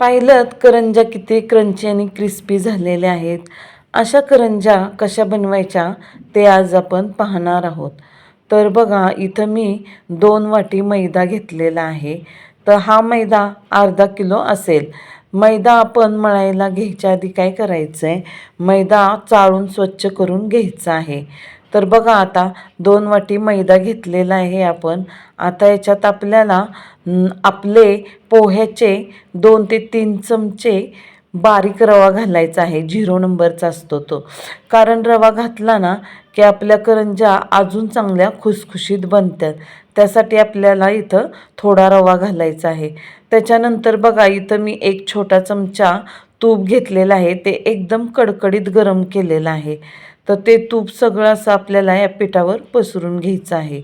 पाहिलं करंजा किती क्रंची आणि क्रिस्पी झालेल्या आहेत. अशा करंजा कशा बनवायच्या ते आज आपण पाहणार आहोत. तर बघा इथं मी दोन वाटी मैदा घेतलेला आहे. तर हा मैदा अर्धा किलो असेल. मैदा आपण मळायला घ्यायच्या आधी काय करायचं आहे मैदा चाळून स्वच्छ करून घ्यायचा आहे. तर बघा आता दोन वाटी मैदा घेतलेला आहे आपण. आता याच्यात आपल्याला आपले पोह्याचे दोन ते तीन चमचे बारीक रवा घालायचा आहे. झिरो नंबरचा असतो तो. कारण रवा घातला ना की आपल्या करंजा अजून चांगल्या खुसखुशीत बनतात. त्यासाठी आपल्याला इथं थोडा रवा घालायचा आहे. त्याच्यानंतर बघा इथं मी एक छोटा चमचा तूप घेतलेला आहे. ते एकदम कडकडीत गरम केलेलं आहे. तर ते तूप सगळं असं आपल्याला या पिठावर पसरून घ्यायचं आहे.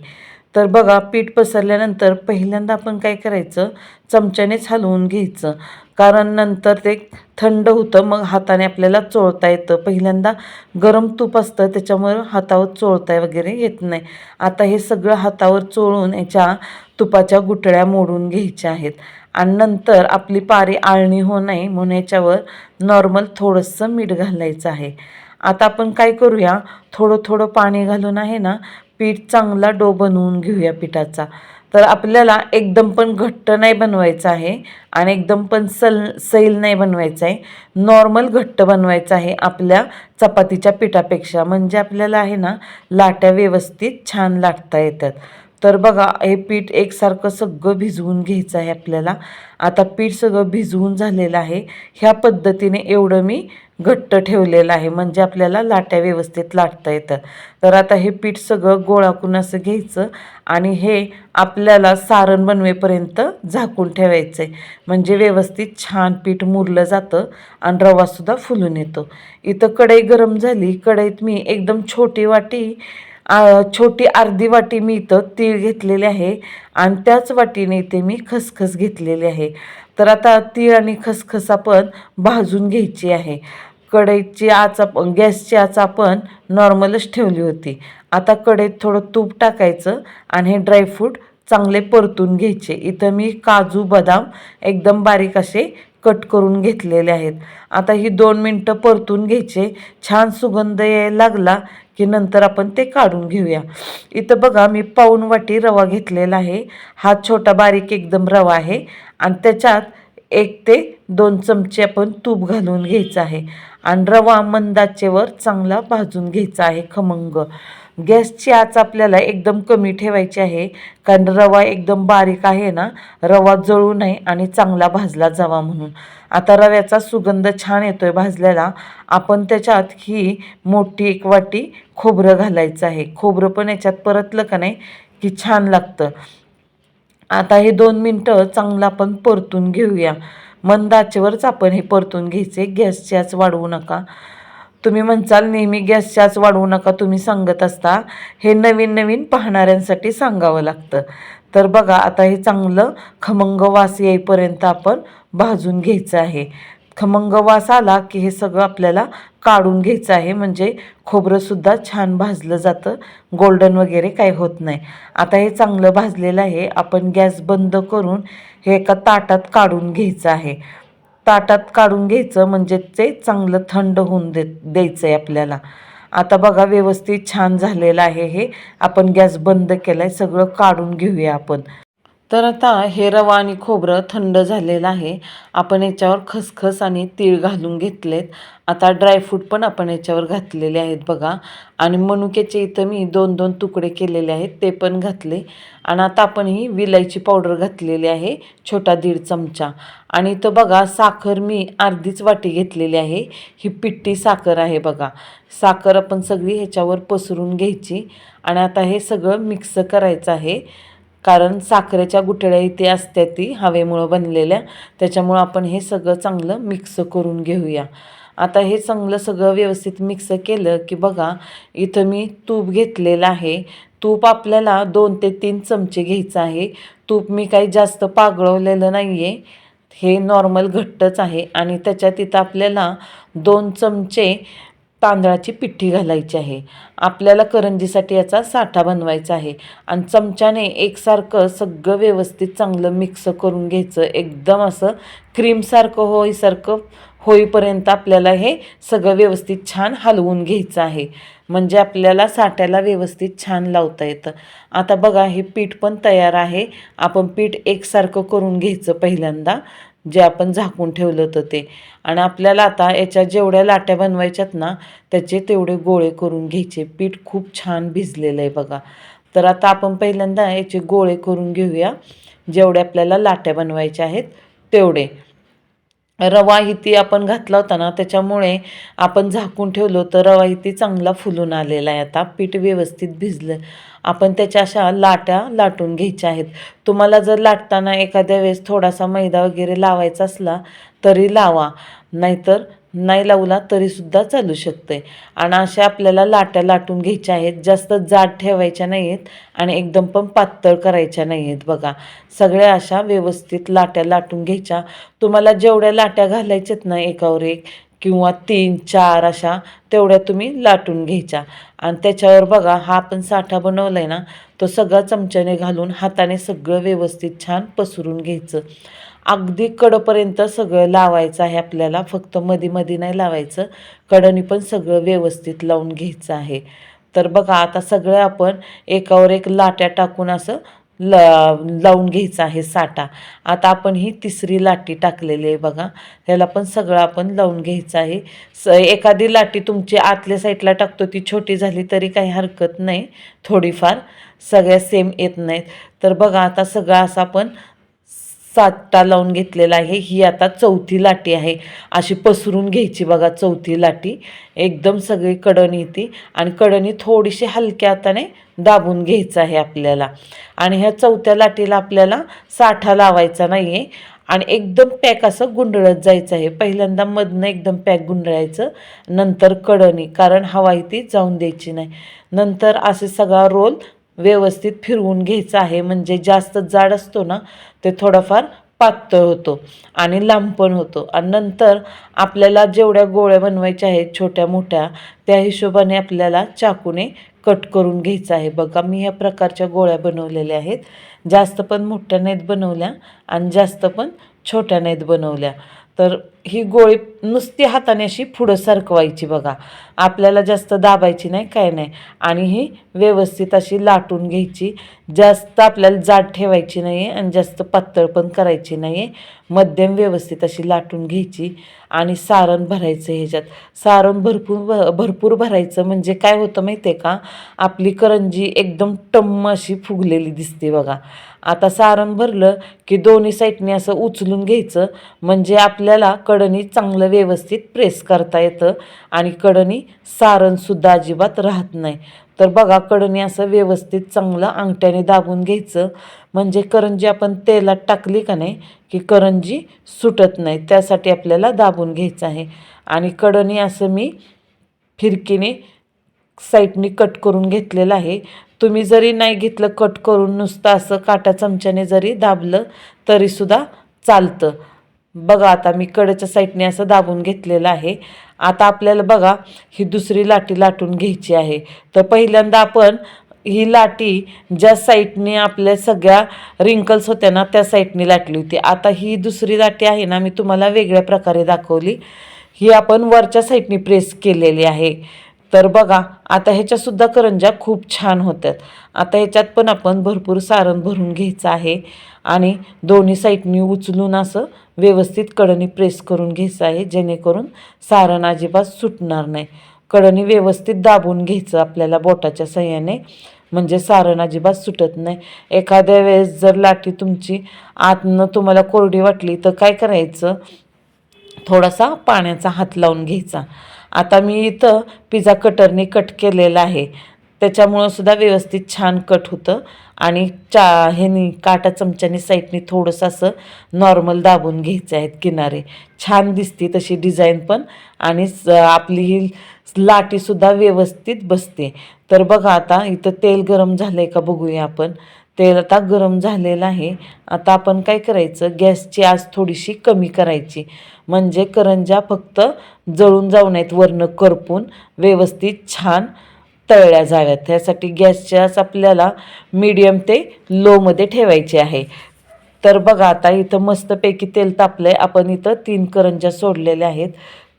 तर बघा पीठ पसरल्यानंतर पहिल्यांदा आपण काय करायचं? चमच्यानेच हलवून घ्यायचं. कारण नंतर ते थंड होतं मग हाताने आपल्याला चोळता येतं. पहिल्यांदा गरम तूप असतं त्याच्यामुळं हातावर चोळता वगैरे येत नाही. आता हे सगळं हातावर चोळून याच्या तुपाच्या गुटळ्या मोडून घ्यायच्या आहेत. आणि नंतर आपली पारी आळणी हो नाही म्हणून याच्यावर नॉर्मल थोडंसं मीठ घालायचं आहे. आता आपण काय करूया? थोडं थोडं पाणी घालून आहे ना पीठ चांगला डो बनवून घेऊया पिठाचा. तर आपल्याला एकदम पण घट्ट नाही बनवायचं आहे आणि एकदम पण सल सैल नाही बनवायचं आहे. नॉर्मल घट्ट बनवायचं आहे आपल्या चपातीच्या पिठापेक्षा. म्हणजे आपल्याला आहे ना लाट्या व्यवस्थित छान लाटता येतात. तर बघा हे पीठ एकसारखं सगळं भिजवून घ्यायचं आहे आपल्याला. आता पीठ सगळं भिजवून झालेलं आहे. ह्या पद्धतीने एवढं मी घट्ट ठेवलेलं आहे. म्हणजे आपल्याला लाट्या व्यवस्थित लाटता येतात. तर आता हे पीठ सगळं गोळाकून असं घ्यायचं आणि हे आपल्याला सारण बनवेपर्यंत झाकून ठेवायचं आहे म्हणजे व्यवस्थित छान पीठ मुरलं जातं आणि रवासुद्धा फुलून येतो. इथं कढई गरम झाली. कढईत मी एकदम छोटी वाटी आ, छोटी अर्धी वाटी मी इथं तीळ घेतलेले आहे आणि त्याच वाटीने इथे मी खसखस घेतलेली आहे. तर आता तीळ आणि खसखस आपण भाजून घ्यायची आहे. कढईची आच आपण गॅसची आच आपण नॉर्मलच ठेवली होती. आता कढईत थोडं तूप टाकायचं आणि हे ड्रायफ्रूट चांगले परतून घ्यायचे. इथं मी काजू बदाम एकदम बारीक असे कट करून घेतलेले आहेत. आता ही दोन मिनटं परतून घ्यायचे. छान सुगंध यायला लागला की नंतर आपण ते काढून घेऊया. इथं बघा मी पाऊन वाटी रवा घेतलेला आहे. हा छोटा बारीक एकदम रवा आहे आणि त्याच्यात एक ते दोन चमचे आपण तूप घालून घ्यायचं आहे. आणि रवा मंदाचेवर चांगला भाजून घ्यायचा आहे खमंग. गॅसची आच आपल्याला एकदम कमी ठेवायची आहे. कारण रवा एकदम बारीक आहे ना रवा जळू नये आणि चांगला भाजला जावा म्हणून. आता रव्याचा सुगंध छान येतोय भाजल्याला. आपण त्याच्यात ही मोठी एक वाटी खोबरं घालायचं आहे. खोबरं पण याच्यात परतलं का नाही की छान लागतं. आता हे दोन मिनटं चांगलं आपण परतून घेऊया. मंद आचेवरच आपण हे परतून घ्यायचे. गॅसची आच वाढवू नका. तुम्ही म्हणचाल नेहमी गॅसची आच वाढवू नका तुम्ही सांगत असता. हे नवीन नवीन पाहणाऱ्यांसाठी सांगावं लागतं. तर बघा आता हे चांगलं खमंग वास येईपर्यंत आपण भाजून घ्यायचं आहे. खमंग वास आला की हे सगळं आपल्याला काढून घ्यायचं आहे. म्हणजे खोबरंसुद्धा छान भाजलं जातं. गोल्डन वगैरे काही होत नाही. आता हे चांगलं भाजलेलं आहे. आपण गॅस बंद करून हे एका ताटात काढून घ्यायचं आहे. ताटात काढून घ्यायचं म्हणजे ते चांगलं थंड होऊन दे द्यायचं आहे आपल्याला. आता बघा व्यवस्थित छान झालेलं आहे हे. आपण गॅस बंद केला आहे सगळं काढून घेऊया आपण. तर आता हे रवा आणि खोबरं थंड झालेलं आहे. आपण याच्यावर खसखस आणि तीळ घालून घेतलेत. आता ड्रायफ्रूट पण आपण याच्यावर घातलेले आहेत बघा. आणि मनुक्याचे इथं मी दोन दोन तुकडे केलेले आहेत ते पण घातले. आणि आता आपण ही विलायची पावडर घातलेली आहे छोटा दीड चमचा. आणि इथं बघा साखर मी अर्धीच वाटी घेतलेली आहे. ही पिट्टी साखर आहे बघा. साखर आपण सगळी ह्याच्यावर पसरून घ्यायची. आणि आता हे सगळं मिक्स करायचं आहे. कारण साखरेच्या गुठळ्या इथे असत्या ती हवेमुळं बनलेल्या. त्याच्यामुळं आपण हे सगळं चांगलं मिक्स करून घेऊया. आता हे चांगलं सगळं व्यवस्थित मिक्स केलं की बघा इथं मी तूप घेतलेलं आहे. तूप आपल्याला दोन ते तीन चमचे घ्यायचं आहे. तूप मी काही जास्त पागळवलेलं नाही आहे हे नॉर्मल घट्टच आहे आणि त्याच्यात इथं आपल्याला दोन चमचे तांदळाची पिठी घालायची आहे. आपल्याला करंजीसाठी याचा साठा बनवायचा आहे. आणि चमच्याने एकसारखं सगळं व्यवस्थित चांगलं मिक्स करून घ्यायचं. एकदम असं क्रीमसारखं होईसारखं होईपर्यंत आपल्याला हे सगळं व्यवस्थित छान हलवून घ्यायचं आहे. म्हणजे आपल्याला साठ्याला व्यवस्थित छान लावता येतं. आता बघा हे पीठ पण तयार आहे. आपण पीठ एकसारखं करून घ्यायचं पहिल्यांदा. जे आपण झाकून ठेवलं होतं ते. आणि आपल्याला आता याच्या जेवढ्या लाट्या बनवायच्यात ना त्याचे तेवढे गोळे करून घ्यायचे. पीठ खूप छान भिजलेलं आहे बघा. तर आता आपण पहिल्यांदा याचे गोळे करून घेऊया. जेवढे आपल्याला लाट्या बनवायच्या आहेत तेवढे. रवा हिती आपण घातला होता ना त्याच्यामुळे आपण झाकून ठेवलो तर रवा हिती चांगला फुलून आलेला आहे आता. पीठ व्यवस्थित भिजलं. आपण त्याच्या अशा लाट्या लाटून घ्यायच्या आहेत. तुम्हाला जर लाटताना एखाद्या वेळेस थोडासा मैदा वगैरे लावायचा असला तरी लावा. नाहीतर नाही लावला तरीसुद्धा चालू शकते आणि अशा आपल्याला लाट्या लाटून घ्यायच्या आहेत जास्त जाड ठेवायच्या नाही आहेत आणि एकदम पण पातळ करायच्या नाही आहेत बघा. सगळ्या अशा व्यवस्थित लाट्या लाटून घ्यायच्या. तुम्हाला जेवढ्या लाट्या घालायच्यात ना एकावर एक किंवा तीन चार अशा तेवढ्या तुम्ही लाटून घ्यायच्या. आणि त्याच्यावर बघा हा आपण साठा बनवला आहे ना तो सगळा चमच्याने घालून हाताने सगळं व्यवस्थित छान पसरून घ्यायचं. अगदी कडपर्यंत सगळं लावायचं आहे आपल्याला. फक्त मधी मधी नाही लावायचं. कडनी पण सगळं व्यवस्थित लावून घ्यायचं आहे. तर बघा आता सगळं आपण एकावर एक लाट्या टाकून असं ल लावून घ्यायचं आहे साठा. आता आपण ही तिसरी लाटी टाकलेली आहे बघा. त्याला पण सगळं आपण लावून घ्यायचं आहे. स एखादी लाटी तुमची आतल्या साईडला टाकतो ती छोटी झाली तरी काही हरकत नाही. थोडीफार सगळ्या सेम येत नाहीत. तर बघा आता सगळं असं आपण साठा लावून घेतलेला आहे. ही आता चौथी लाटी आहे. अशी पसरून घ्यायची बघा चौथी लाटी. एकदम सगळी कडणी ती. आणि कडणी थोडीशी हलक्या हाताने दाबून घ्यायचं आहे आपल्याला. आणि ह्या चौथ्या लाटीला आपल्याला साठा लावायचा नाही आहे आणि एकदम पॅक असं गुंडळत जायचं आहे. पहिल्यांदा मधनं एकदम पॅक गुंडळायचं. नंतर कडणी कारण हवा ती जाऊन द्यायची नाही. नंतर असे सगळा रोल व्यवस्थित फिरवून घ्यायचं आहे. म्हणजे जास्त जाड असतो ना ते थोडाफार पातळ होतो आणि लांब पण होतो. आणि नंतर आपल्याला जेवढ्या गोळ्या बनवायच्या आहेत छोट्या मोठ्या त्या हिशोबाने आपल्याला चाकूने कट करून घ्यायचं आहे. बघा मी ह्या प्रकारच्या गोळ्या बनवलेल्या आहेत. जास्त पण मोठ्या नाहीत बनवल्या आणि जास्त पण छोट्या नाहीत बनवल्या. तर ही गोळी नुसती हाताने अशी पुढं सरकवायची बघा. आपल्याला जास्त दाबायची नाही काय नाही. आणि ही व्यवस्थित अशी लाटून घ्यायची. जास्त आपल्याला जाड ठेवायची नाही आहे आणि जास्त पातळ पण करायची नाही आहे मध्यम व्यवस्थित अशी लाटून घ्यायची आणि सारण भरायचं ह्याच्यात. सारण भरपूर भरपूर भरायचं म्हणजे काय होतं माहिती आहे का? आपली करंजी एकदम टम्म अशी फुगलेली दिसते बघा. आता सारण भरलं की दोन्ही साईडने असं उचलून घ्यायचं. म्हणजे आपल्याला कडणी चांगलं व्यवस्थित प्रेस करता येतं आणि कडणी सारणसुद्धा अजिबात राहत नाही. तर बघा कडणी असं व्यवस्थित चांगलं अंगठ्याने दाबून घ्यायचं. म्हणजे करंजी आपण तेलात टाकली का नाही की करंजी सुटत नाही त्यासाठी आपल्याला दाबून घ्यायचं आहे. आणि कडणी असं मी फिरकीने साईडनी कट करून घेतलेलं आहे. तुम्ही जरी नाही घेतलं कट करून नुसतं असं काटा चमच्याने जरी दाबलं तरीसुद्धा चालतं. बघा आता मी कडेच्या साईडने असं दाबून घेतलेलं आहे. आता आपल्याला बघा ही दुसरी लाटी लाटून घ्यायची आहे. तर पहिल्यांदा आपण ही लाटी ज्या साईडने आपल्या सगळ्या रिंकल्स होत्या ना त्या साईडने लाटली होती. आता ही दुसरी लाटी आहे ना मी तुम्हाला वेगळ्या प्रकारे दाखवली. ही आपण वरच्या साईडने प्रेस केलेली आहे. तर बघा आता ह्याच्यासुद्धा करंज्या खूप छान होतात आता ह्याच्यात पण आपण भरपूर सारण भरून घ्यायचं आहे आणि दोन्ही साईडनी उचलून असं व्यवस्थित कडणी प्रेस करून घ्यायचं आहे जेणेकरून सारण अजिबात सुटणार नाही. कडणी व्यवस्थित दाबून घ्यायचं आपल्याला बोटाच्या सहाय्याने म्हणजे सारण अजिबात सुटत नाही. एखाद्या वेळेस जर लाटी तुमची आतनं तुम्हाला कोरडी वाटली तर काय करायचं? थोडासा पाण्याचा हात लावून घ्यायचा. आता मी इथं पिझ्झा कटरने कट केलेला आहे. त्याच्यामुळं सुद्धा व्यवस्थित छान कट होतं. आणि चा ह्यानी काटा चमच्यानी साईडनी थोडंसं असं नॉर्मल दाबून घ्यायचं आहेत किनारे. छान दिसते तशी डिझाईन पण. आणि स आपली ही लाटीसुद्धा व्यवस्थित बसते. तर बघा आता इथं तेल गरम झालं आहे का बघूया आपण. तेल आता गरम झालेलं आहे. आता आपण काय करायचं? गॅसची आज थोडीशी कमी करायची. म्हणजे करंजा फक्त जळून जाऊ नयेत वरनं करपून व्यवस्थित छान तळल्या जाव्यात. त्यासाठी गॅसची आज आपल्याला मीडियम ते लोमध्ये ठेवायचे आहे. तर बघा आता इथं मस्तपैकी तेल तापलं आहे आपण इथं तीन करंज्या सोडलेल्या आहेत.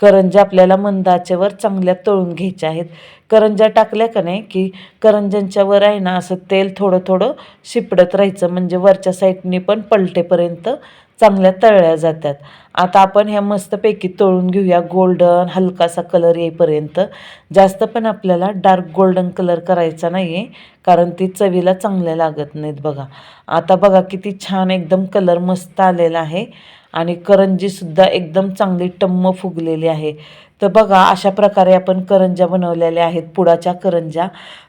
करंज्या आपल्याला मंदाच्यावर चांगल्या तळून घ्यायच्या आहेत. करंज्या टाकल्या का नाही की करंज्यांच्या वर आहे ना असं तेल थोडं थोडं शिपडत राहायचं. म्हणजे वरच्या साईडनी पण पलटेपर्यंत चांगल्या तळल्या जातात. आता आपण ह्या मस्तपैकी तळून घेऊया. गोल्डन हलकासा कलर येईपर्यंत. जास्त पण आपल्याला डार्क गोल्डन कलर करायचा नाही आहे कारण ती चवीला चांगल्या लागत नाहीत बघा. आता बघा किती छान एकदम कलर मस्त आलेला आहे. आणि करंजीसुद्धा एकदम चांगली टम्म फुगलेली आहे. तर बघा अशा प्रकारे आपण करंज्या बनवलेल्या आहेत पुडाच्या करंज्या.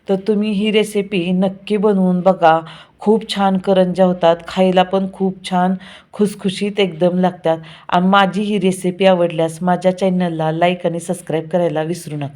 तर तुम्ही ही रेसिपी नक्की बनवून बघा. खूप छान करंज्या होतात खायला पण खूप छान खुसखुशीत एकदम लागतात. आणि माझी ही रेसिपी आवडल्यास माझ्या चॅनलला लाईक आणि सबस्क्राईब करायला विसरू नका.